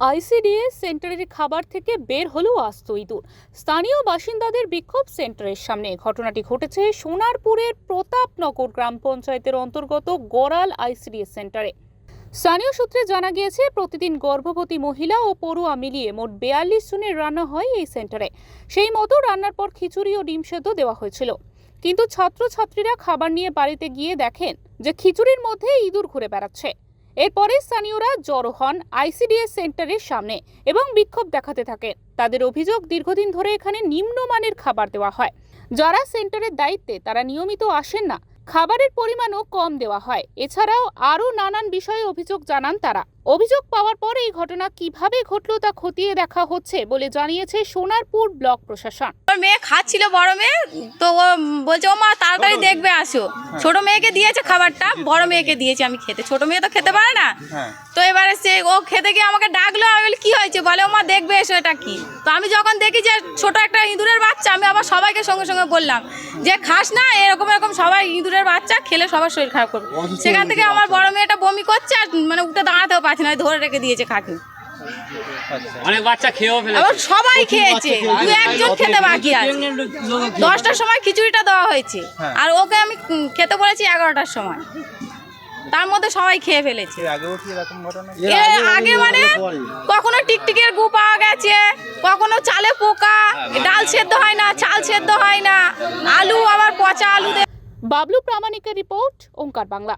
ICDS সেন্টারের খাবার থেকে বের হলো আস্ত ইঁদুর। স্থানীয় বাসিন্দাদের বিক্ষোভ সেন্টারের সামনে। ঘটনাটি ঘটেছে সোনারপুরের প্রতাপনগর গ্রাম পঞ্চায়েতের অন্তর্গত গড়াল আইসিডিএস সেন্টারে। স্থানীয় সূত্রে জানা গিয়েছে, প্রতিদিন গর্ভবতী মহিলা ও পড়ুয়া মিলিয়ে মোট বেয়াল্লিশ জনের রান্না হয় এই সেন্টারে। সেই মতো রান্নার পর খিচুড়ি ও ডিম সেদ্ধ দেওয়া হয়েছিল। কিন্তু ছাত্রছাত্রীরা খাবার নিয়ে বাড়িতে গিয়ে দেখেন যে খিচুড়ির মধ্যে ইঁদুর ঘুরে বেড়াচ্ছে। এরপরে স্থানীয়রা জড়ো হন আইসিডিএস সেন্টারের সামনে এবং বিক্ষোভ দেখাতে থাকে। তাদের অভিযোগ দীর্ঘদিন ধরে এখানে নিম্নমানের খাবার দেওয়া হয়। যারা সেন্টারের দায়িত্বে তারা নিয়মিত আসেন না। খাবারের পরিমাণও কম দেওয়া হয়। এছাড়াও আরও নানান বিষয়ে অভিযোগ জানান তারা। অভিযোগ পাওয়ার পর এই ঘটনা কীভাবে ঘটল তা খতিয়ে দেখা হচ্ছে বলে জানিয়েছে সোনারপুর ব্লক প্রশাসন। মেয়ে খাচ্ছিল বড় মেয়ে। তো ও বলছে ও মা তাড়াতাড়ি দেখবে আসো। ছোট মেয়েকে দিয়েছে খাবারটা বড় মেয়েকে দিয়েছে আমি খেতে। ছোট মেয়ে তো খেতে পারে না। হ্যাঁ। তো এবারে সে ও খেতে গিয়ে আমাকে ডাকলো আমি বলি কি হয়েছে? বলে ও মা দেখবে এসো এটা কি? তো আমি যখন দেখি যে ছোট একটা ইঁদুরের বাচ্চা আমি আবার সবাইকে সঙ্গে সঙ্গে বললাম যে খাস না এরকম এরকম সবাই ইঁদুরের বাচ্চা খেলে সবার শরীর খারাপ করবে। সেখান থেকে আমার বড় মেয়েটা বমি করছে আর মানে উঠে দাঁড়াতেও পারছে না ধরে রেখে দিয়েছে খাকি আচ্ছা অনেক বাচ্চা খেয়েও সবাই খেয়েছে দু একজন খেতে বাকি আছে। দশটার সময় খিচুড়িটা দেওয়া হয়েছে হ্যাঁ। আর ওকে আমি খেতে বলেছি এগারোটার সময়। তার মধ্যে সবাই খেয়ে ফেলেছে। এর আগেও কি এরকম ঘটনা? এর আগে মানে কখনো টিকটিকের গু পাওয়া গেছে কখনো চালে পোকা সেদ্ধ হয় না, চাল সেদ্ধ হয় না। আলু আবার পচা আলু বাবলু প্রামাণিকের রিপোর্ট ওঙ্কার বাংলা।